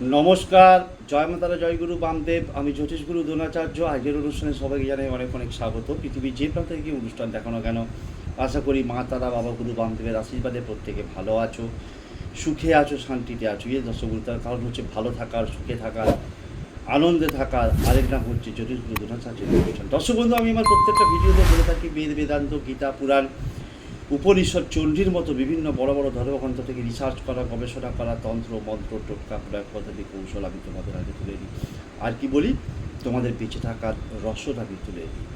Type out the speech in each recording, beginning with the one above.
নমস্কার, জয় মাতারা জয়গুরু বামদেব। আমি জ্যোতিষগুরু দ্রোণাচার্য। আজকের অনুষ্ঠানে সবাইকে জানাই অনেক অনেক স্বাগত। পৃথিবীর যে প্রান্ত থেকে অনুষ্ঠান দেখানো কেন, আশা করি মা, তারা, বাবা, গুরু, বামদেবের আশীর্বাদে প্রত্যেকে ভালো আছো, সুখে আছো, শান্তিতে আছো। এই দর্শকগুরু তার কারণ হচ্ছে ভালো থাকার, সুখে থাকার, আনন্দে থাকার আরেক নাম হচ্ছে জ্যোতিষগুরু দ্রোণাচার্যের অনুষ্ঠান। দর্শক বন্ধু আমি আমার প্রত্যেকটা ভিডিওতে বলে থাকি, বেদ, বেদান্ত, গীতা, পুরাণ উপনিষদ চণ্ডীর মতো বিভিন্ন বড় বড় ধর্মগ্রন্থ থেকে রিসার্চ করা, গবেষণা করা, তন্ত্র, মন্ত্র, টোটকা, প্রয়োগ পদ্ধতি, কৌশল আমি তোমাদের আগে তুলে দিই। আর কি বলি? তোমাদের বেঁচে থাকার রসদ আমি তুলে দিই।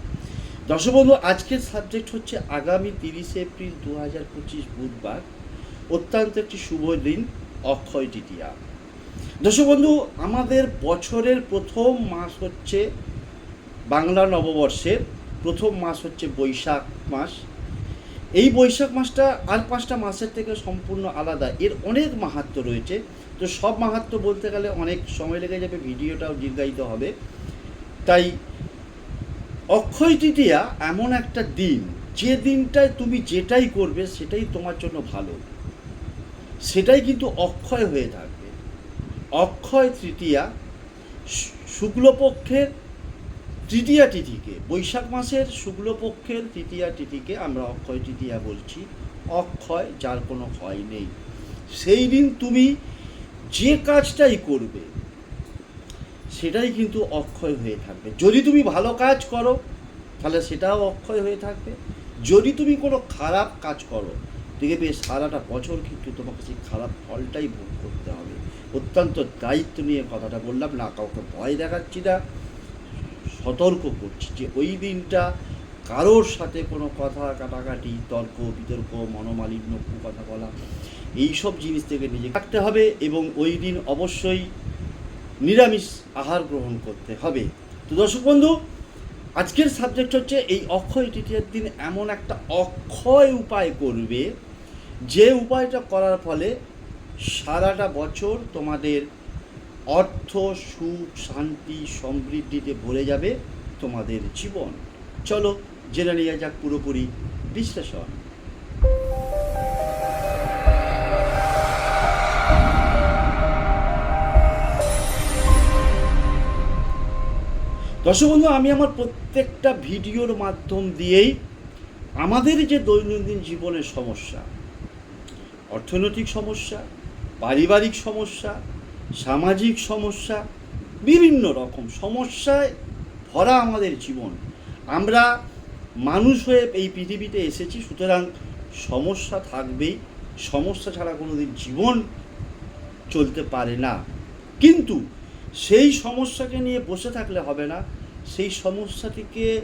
দর্শক বন্ধু, আজকের সাবজেক্ট হচ্ছে আগামী তিরিশে এপ্রিল দু হাজার পঁচিশ বুধবার, অত্যন্ত একটি শুভ দিন, অক্ষয় তৃতীয়া। দর্শক বন্ধু, আমাদের বছরের প্রথম মাস হচ্ছে বাংলা নববর্ষের, প্রথম মাস হচ্ছে বৈশাখ মাস। এই বৈশাখ মাসটা আর পাঁচটা মাসের থেকে সম্পূর্ণ আলাদা। এর অনেক মাহাত্ম রয়েছে। তো সব মাহাত্ম বলতে গেলে অনেক সময় লেগে যাবে, ভিডিওটাও দীর্ঘায়িত হবে। তাই অক্ষয় তৃতীয়া এমন একটা দিন, যে দিনটায় তুমি যেটাই করবে সেটাই তোমার জন্য ভালো। সেটাই কিন্তু অক্ষয় হয়ে থাকবে। অক্ষয় তৃতীয়া শুক্লপক্ষের তৃতীয়া তিথিকে, বৈশাখ মাসের শুক্লপক্ষের তৃতীয়া তিথিকে আমরা অক্ষয় তৃতীয়া বলছি। অক্ষয়, যার কোনো ক্ষয় নেই। সেই দিন তুমি যে কাজটাই করবে, সেটাই কিন্তু অক্ষয় হয়ে থাকবে। যদি তুমি ভালো কাজ করো, তাহলে সেটাও অক্ষয় হয়ে থাকবে। যদি তুমি কোনো খারাপ কাজ করো, দেখবে সারাটা বছর কিন্তু তোমাকে সেই খারাপ ফলটাই ভোগ করতে হবে। অত্যন্ত দায়িত্ব নিয়ে কথাটা বললাম, না কাউকে ভয় দেখাচ্ছি না। সতর্ক করছি যে ওই দিনটা কারোর সাথে কোনো কথা কাটাকাটি, তর্ক, বিতর্ক, মনোমালিন্য কথা বলা, এইসব জিনিস থেকে নিজে থাকতে হবে এবং ওই দিন অবশ্যই নিরামিষ আহার গ্রহণ করতে হবে। তো দর্শক বন্ধু, আজকের সাবজেক্ট হচ্ছে এই অক্ষয় তৃতীয়ার দিন এমন একটা অক্ষয় উপায় করবে যে উপায়টা করার ফলে সারাটা বছর তোমাদের অর্থ, সুখ, শান্তি সমৃদ্ধিতে ভরে যাবে তোমাদের জীবন। চলো জেনে নিয়ে যাক পুরোপুরি বিশ্লেষণ। দর্শক বন্ধু, আমি আমার প্রত্যেকটা ভিডিওর মাধ্যম দিয়েই আমাদের যে দৈনন্দিন জীবনের সমস্যা, অর্থনৈতিক সমস্যা, পারিবারিক সমস্যা সামাজিক সমস্যা, বিভিন্ন রকম সমস্যায় ভরা আমাদের জীবন। আমরা মানুষ হয়ে এই পৃথিবীতে এসেছি, সুতরাং সমস্যা থাকবেই। সমস্যা ছাড়া কোনোদিন জীবন চলতে পারে না। কিন্তু সেই সমস্যাকে নিয়ে বসে থাকলে হবে না। সেই সমস্যাটিকে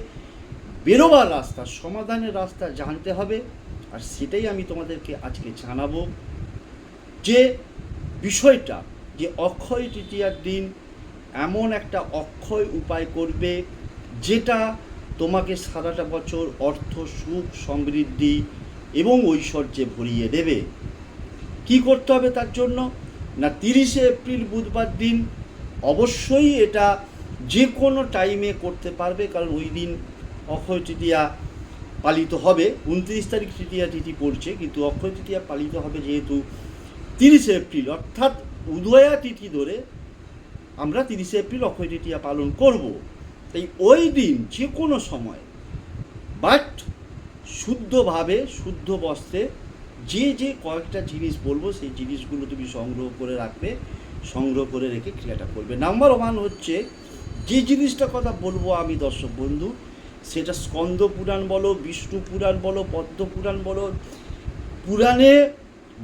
বেরোবার রাস্তা, সমাধানের রাস্তা জানতে হবে। আর সেটাই আমি তোমাদেরকে আজকে জানাব যে বিষয়টা যে অক্ষয় তৃতীয়ার দিন এমন একটা অক্ষয় উপায় করবে যেটা তোমাকে সারাটা বছর অর্থ, সুখ, সমৃদ্ধি এবং ঐশ্বর্যে ভরিয়ে দেবে। কি করতে হবে তার জন্য? না, তিরিশে এপ্রিল বুধবার দিন অবশ্যই এটা যে কোনো টাইমে করতে পারবে, কারণ ওই দিন অক্ষয় তৃতীয়া পালিত হবে। উনত্রিশ তারিখ তৃতীয়া তিথি পড়ছে, কিন্তু অক্ষয় তৃতীয়া পালিত হবে যেহেতু তিরিশে এপ্রিল, অর্থাৎ উদয়া তিথি ধরে আমরা তিরিশে এপ্রিল অক্ষয় তৃতীয়া পালন করব। তাই ওই দিন যে কোনো সময় বাট শুদ্ধভাবে, শুদ্ধ বস্ত্রে যে যে কয়েকটা জিনিস বলব, সেই জিনিসগুলো তুমি সংগ্রহ করে রাখবে, সংগ্রহ করে রেখে ক্রিয়াটা করবে। নাম্বার ওয়ান হচ্ছে, যে জিনিসটা কথা বলব আমি দর্শক বন্ধু, সেটা স্কন্দ পুরাণ বলো, বিষ্ণু পুরাণ বলো, পদ্ম পুরাণ বলো, পুরাণে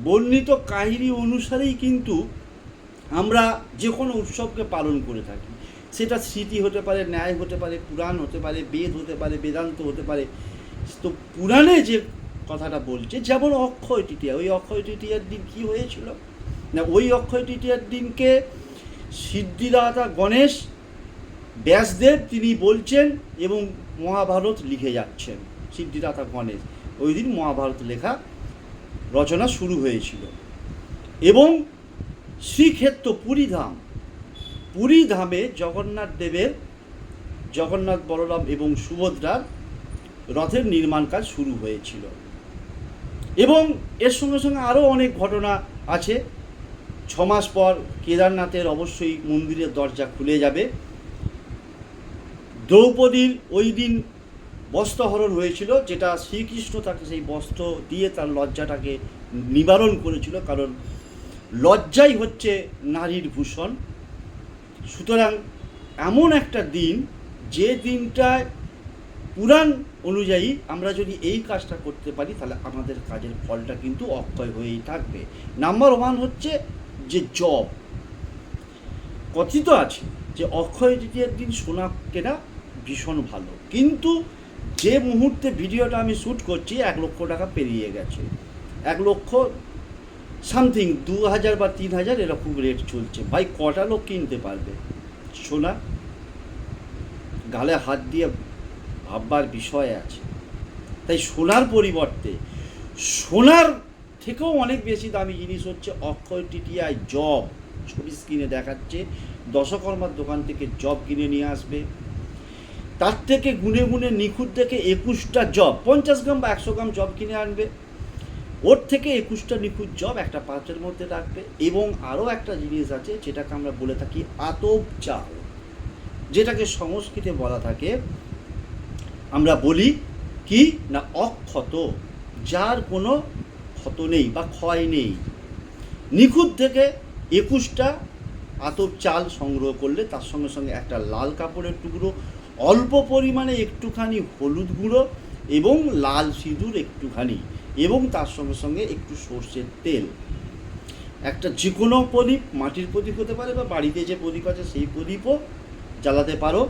বর্ণিত কাহিনী অনুসারেই কিন্তু আমরা যে কোনো উৎসবকে পালন করে থাকি। সেটা স্মৃতি হতে পারে, ন্যায় হতে পারে, পুরাণ হতে পারে, বেদ হতে পারে, বেদান্ত হতে পারে। তো পুরাণে যে কথাটা বলছে, যেমন অক্ষয় তৃতীয়া, ওই অক্ষয় তৃতীয়ার দিন কী হয়েছিল? না, ওই অক্ষয় তৃতীয়ার দিনকে সিদ্ধিদাতা গণেশ, ব্যাসদেব তিনি বলছেন এবং মহাভারত লিখে যাচ্ছেন, সিদ্ধিদাতা গণেশ। ওই দিন মহাভারত লেখা রচনা শুরু হয়েছিল। এবং শ্রীক্ষেত্র পুরীধাম। পুরী ধামে জগন্নাথ দেবের, জগন্নাথ বলরাম এবং সুভদ্রার রথের নির্মাণ কাজ শুরু হয়েছিল। এবং এর সঙ্গে সঙ্গে আরও অনেক ঘটনা আছে। ছ মাস পর কেদারনাথের অবশ্যই মন্দিরের দরজা খুলে যাবে। দ্রৌপদীর ওই দিন বস্ত্রহরণ হয়েছিল, যেটা শ্রীকৃষ্ণ তাকে সেই বস্ত্র দিয়ে তার লজ্জাটাকে নিবারণ করেছিল, কারণ লজ্জাই হচ্ছে নারীর ভূষণ। সুতরাং এমন একটা দিন, যে দিনটায় পুরাণ অনুযায়ী আমরা যদি এই কাজটা করতে পারি, তাহলে আমাদের কাজের ফলটা কিন্তু অক্ষয় হয়েই থাকবে। নাম্বার ওয়ান হচ্ছে যে জব। কথিত আছে যে অক্ষয় তৃতীয়ার দিন সোনা কেনা ভীষণ ভালো। কিন্তু যে মুহূর্তে ভিডিওটা আমি শ্যুট করছি, এক লক্ষ টাকা পেরিয়ে গেছে। এক লক্ষ সামথিং দু হাজার বা তিন হাজার এরকম রেট চলছে। ভাই, কটা লোক কিনতে পারবে? সোনা গালে হাত দিয়ে ভাববার বিষয় আছে। তাই সোনার পরিবর্তে, সোনার থেকেও অনেক বেশি দামি জিনিস হচ্ছে অক্ষয় টিটিআই জব। ছবি স্ক্রিনে দেখাচ্ছে, দশকর্মার দোকান থেকে জব কিনে নিয়ে আসবে। তার থেকে গুনে গুনে নিখুঁত থেকে একুশটা জব, পঞ্চাশ গ্রাম বা একশো গ্রাম জব কিনে আনবে। ওর থেকে একুশটা নিখুঁত জব একটা পাত্রের মধ্যে রাখবে এবং আরও একটা জিনিস আছে যেটাকে আমরা বলে থাকি আতব চাল যেটাকে সংস্কৃতে বলা থাকে, আমরা বলি কি? না, অক্ষত, যার কোনো ক্ষত নেই বা ক্ষয় নেই। নিখুঁত থেকে একুশটা আতপ চাল সংগ্রহ করলে তার সঙ্গে সঙ্গে একটা লাল কাপড়ের টুকরো, অল্প পরিমাণে একটুখানি হলুদ গুঁড়ো এবং লাল সিঁদুর একটুখানি। এবং তার সঙ্গে সঙ্গে একটু সর্ষের তেল। একটা যে কোনো প্রদীপ মাটির প্রদীপ হতে পারে বা বাড়িতে যে প্রদীপ আছে সেই প্রদীপও জ্বালাতে পারো।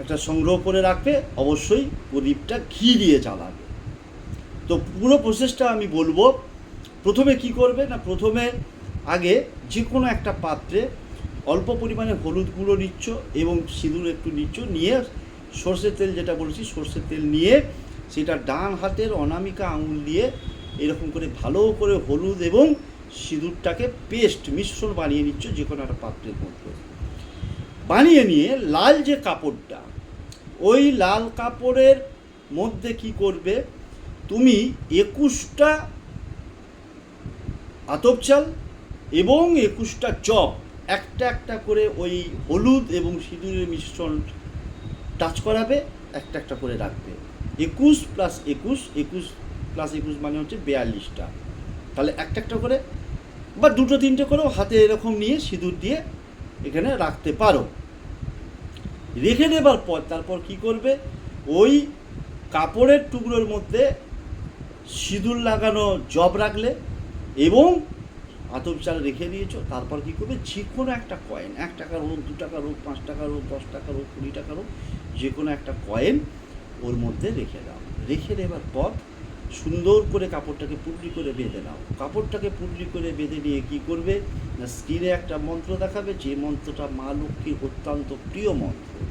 একটা সংগ্রহ করে রাখবে, অবশ্যই প্রদীপটা ঘি দিয়ে জ্বালাবে। তো পুরো প্রসেসটা আমি বলব, প্রথমে কি করবে না, প্রথমে আগে যে কোনো একটা পাত্রে অল্প পরিমাণে হলুদ গুঁড়ো নিচ্ছ এবং সিঁদুর একটু নিচ্ছ, নিয়ে সর্ষের তেল যেটা বলেছি, সর্ষের তেল নিয়ে সেটা ডান হাতের অনামিকা আঙুল দিয়ে এরকম করে ভালো করে হলুদ এবং সিঁদুরটাকে পেস্ট, মিশ্রণ বানিয়ে নিচ্ছ যে কোনো একটা পাত্রের মধ্যে। বানিয়ে নিয়ে লাল যে কাপড়টা, ওই লাল কাপড়ের মধ্যে কি করবে? তুমি একুশটা আতপ চাল এবং একুশটা চপ একটা একটা করে ওই হলুদ এবং সিঁদুরের মিশ্রণ টাচ করাবে, একটা একটা করে রাখবে। একুশ প্লাস একুশ একুশ প্লাস একুশ মানে হচ্ছে বিয়াল্লিশটা। তাহলে একটা একটা করে, বা দুটো তিনটে করেও হাতে এরকম নিয়ে সিঁদুর দিয়ে এখানে রাখতে পারো। রেখে দেবার পর তারপর কি করবে? ওই কাপড়ের টুকরোর মধ্যে সিঁদুর লাগানো জব রাখলে এবং আতপ চাল রেখে দিয়েছ, তারপর কি করবে? যে কোনো একটা কয়েন এক টাকার হোক, দু টাকার হোক, পাঁচ টাকার হোক, দশ টাকার হোক, কুড়ি টাকার হোক, যে কোনো একটা কয়েন ওর মধ্যে রেখে দাও। রেখে দেওয়ার পর সুন্দর করে কাপড়টাকে পুটলি করে বেঁধে নাও। কাপড়টাকে পুটলি করে বেঁধে নিয়ে কি করবে? না স্ক্রিনে একটা মন্ত্র দেখাবে, যে মন্ত্রটা মা লক্ষ্মীর অত্যন্ত প্রিয় মন্ত্র।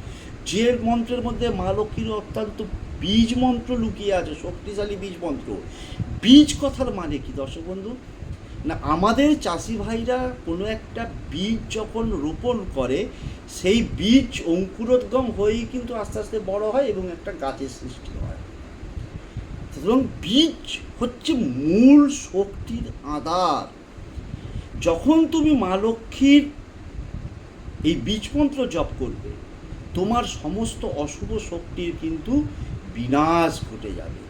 যে মন্ত্রের মধ্যে মা লক্ষ্মীর অত্যন্ত বীজ মন্ত্র লুকিয়ে আছে, শক্তিশালী বীজ মন্ত্র। বীজ কথার মানে কি? দর্শক বন্ধু না, আমাদের চাষি ভাইরা কোনো একটা বীজ যখন রোপণ করে, সেই বীজ অঙ্কুরোদ্গম হয়েই কিন্তু আস্তে আস্তে বড় হয় এবং একটা গাছের সৃষ্টি হয়। সুতরাং বীজ হচ্ছে মূল শক্তির আধার। যখন তুমি মা লক্ষ্মীর এই বীজমন্ত্র জপ করবে, তোমার সমস্ত অশুভ শক্তির কিন্তু বিনাশ ঘটে যাবে।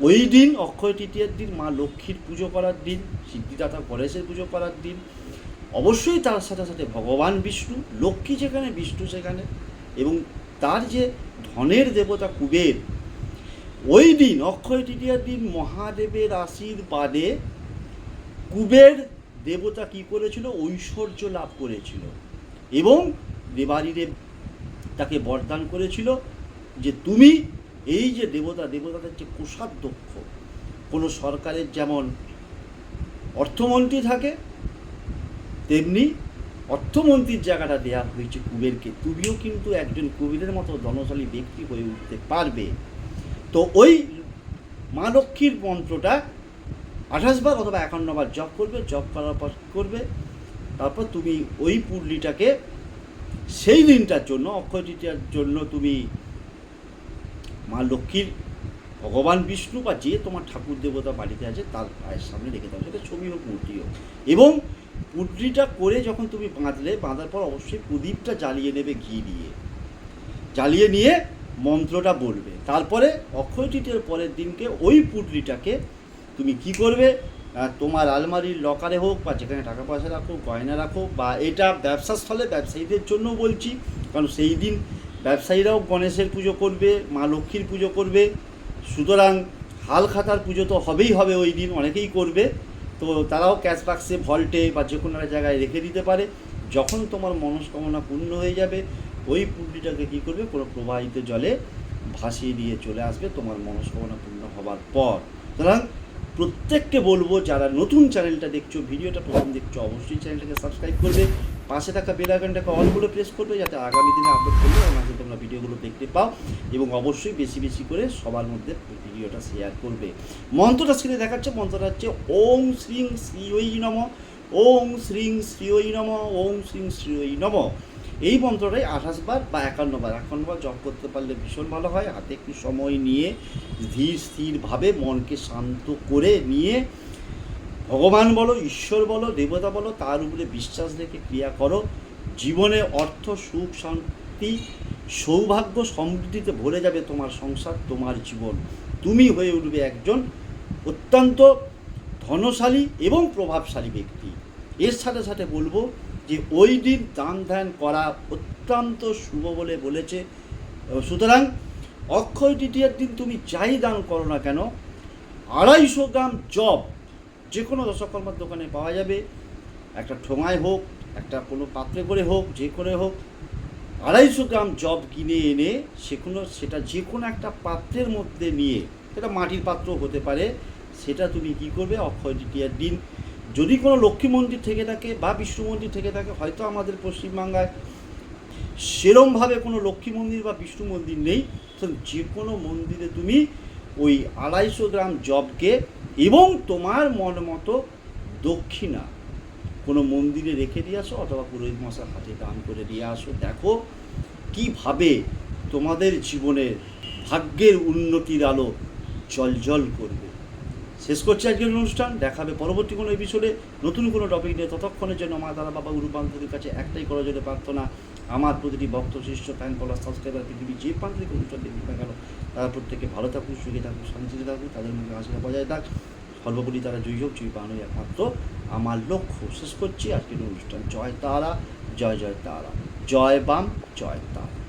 ওই দিন অক্ষয় তৃতীয়ার দিন, মা লক্ষ্মীর পুজো করার দিন, সিদ্ধিদাতা গণেশের পুজো করার দিন, অবশ্যই তার সাথে সাথে ভগবান বিষ্ণু, লক্ষ্মী যেখানে, বিষ্ণু সেখানে এবং তার যে ধনের দেবতা কুবের, ওই দিন, অক্ষয় তৃতীয়ার দিন মহাদেবের আশীর্বাদে কুবের দেবতা কি করেছিল? ঐশ্বর্য লাভ করেছিল এবং দেবাদিদেব তাকে বরদান করেছিল যে তুমি এই যে দেবতা, দেবতাদের যে কোষাধ্যক্ষ, কোনো সরকারের যেমন অর্থমন্ত্রী থাকে, তেমনি অর্থমন্ত্রীর জায়গাটা দেওয়া হয়েছে কুবেরকে। তুমিও কিন্তু একজন কুবেরের মতো ধনশালী ব্যক্তি হয়ে উঠতে পারবে। তো ওই মা লক্ষ্মীর মন্ত্রটা আঠাশ বার অথবা একান্ন বার জপ করবে, জপ করার পর করবে। তারপর তুমি ওই পুরলিটাকে সেই দিনটার জন্য, অক্ষয় তৃতীয়ার জন্য তুমি মা লক্ষ্মীর ভগবান বিষ্ণু বা যে তোমার ঠাকুর দেবতা বাড়িতে আছে, তার পায়ের সামনে রেখে দাও। সেটা ছবি হোক, মূর্তি হোক। এবং পুটলিটা করে যখন তুমি বাঁধলে, বাঁধার পর অবশ্যই প্রদীপটা জ্বালিয়ে নেবে ঘি দিয়ে। জ্বালিয়ে নিয়ে মন্ত্রটা বলবে। তারপরে অক্ষয় পরের দিনকে ওই পুটলিটাকে তুমি কি করবে? তোমার আলমারির লকারে হোক বা যেখানে টাকা পয়সা রাখো, গয়না রাখো বা এটা ব্যবসা স্থলে ব্যবসায়ীদের জন্য বলছি। কারণ সেই দিন ব্যবসায়ীরাও গণেশের পুজো করবে, মা লক্ষ্মীর পুজো করবে। সুতরাং হাল খাতার পুজো তো হবেই হবে ওই দিন, অনেকেই করবে। তো তারাও ক্যাশ বাক্সে ভল্টে বা যে কোনো একটা জায়গায় রেখে দিতে পারে। যখন তোমার মনস্কামনা পূর্ণ হয়ে যাবে, ওই পুঁটলিটাকে কী করবে? কোনো প্রবাহিত জলে ভাসিয়ে দিয়ে চলে আসবে তোমার মনস্কামনা পূর্ণ হবার পর। সুতরাং প্রত্যেককে বলব, যারা নতুন চ্যানেলটা দেখছ, ভিডিওটা প্রথম দেখছ, অবশ্যই চ্যানেলটাকে সাবস্ক্রাইব করবে। পাশে থাকা বেল আইকনটাকে করে প্রেস করবে যাতে আগামী দিনে আপলোড করলে আমাকে তোমরা ভিডিওগুলো দেখতে পাও এবং অবশ্যই বেশি বেশি করে সবার মধ্যে ভিডিওটা শেয়ার করবে। মন্ত্রটা স্ক্রিনে দেখাচ্ছে, মন্ত্রটা হচ্ছে ওং শ্রীং শ্রীঐ নম ওং শ্রীং শ্রীঐ নম ওং শ্রীং শ্রীঐ নম। এই মন্ত্রটাই আঠাশ বার বা একান্ন বার একান্ন বার জপ করতে পারলে ভীষণ ভালো হয়। হাতে একটু সময় নিয়ে ধীর স্থিরভাবে মনকে শান্ত করে নিয়ে ভগবান বলো, ঈশ্বর বলো, দেবতা বলো, তার উপরে বিশ্বাস রেখে ক্রিয়া করো। জীবনে অর্থ, সুখ, শান্তি, সৌভাগ্য সমৃদ্ধিতে ভরে যাবে তোমার সংসার, তোমার জীবন। তুমি হয়ে উঠবে একজন অত্যন্ত ধনশালী এবং প্রভাবশালী ব্যক্তি। এর সাথে সাথে বলব যে ওই দিন দান ধ্যান করা অত্যন্ত শুভ বলে বলেছে। সুতরাং অক্ষয় তৃতীয়ার দিন তুমি যাই দান করো না কেন, আড়াইশো গ্রাম জব যে কোনো দশকর্মার দোকানে পাওয়া যাবে। একটা ঠোঙায় হোক, একটা কোনো পাত্রে করে হোক, যে করে হোক, আড়াইশো গ্রাম জব কিনে এনে সে কোনো সেটা যে কোনো একটা পাত্রের মধ্যে নিয়ে, সেটা মাটির পাত্র হতে পারে, সেটা তুমি কি করবে? অক্ষয় তৃতীয়ার দিন। যদি কোনো লক্ষ্মী মন্দির থেকে থাকে বা বিষ্ণু মন্দির থেকে থাকে, হয়তো আমাদের পশ্চিমবাংলায় সেরমভাবে কোনো লক্ষ্মী মন্দির বা বিষ্ণু মন্দির নেই। তো যে কোনো মন্দিরে তুমি ওই আড়াইশো গ্রাম জবকে এবং তোমার মন মতো দক্ষিণা। কোনো মন্দিরে রেখে দিয়ে আসো অথবা পুরোহিত মশার হাতে দান করে দিয়ে আসো। দেখো কীভাবে তোমাদের জীবনের ভাগ্যের উন্নতির আলো জলজল করবে। শেষ করছি আজকের অনুষ্ঠান। দেখাবে পরবর্তী কোনো এপিসোডে নতুন কোনো টপিক নিয়ে। ততক্ষণের জন্য মা, দাদা, বাবা গুরু বান্ধবীর কাছে একটাই করার জন্য প্রার্থনা। আমার প্রতিটি ভক্ত শিষ্য ফ্যান ফলোয়ার সাবস্ক্রাইবার পৃথিবী যে প্রান্ত থেকে অনুষ্ঠান দেখুক না কেন, তারা প্রত্যেকে ভালো থাকুক, সুখে থাকুক, শান্তিতে থাকুক, তাদের মধ্যে আশীর্বাদ বজায় থাক। সর্বোপরি তারা জয়ী হোক, জয়ী পানোই একমাত্র আমার লক্ষ্য। শেষ করছি আজকের অনুষ্ঠান। জয় তারা, জয় জয় তারা। জয় বাম, জয় তারা।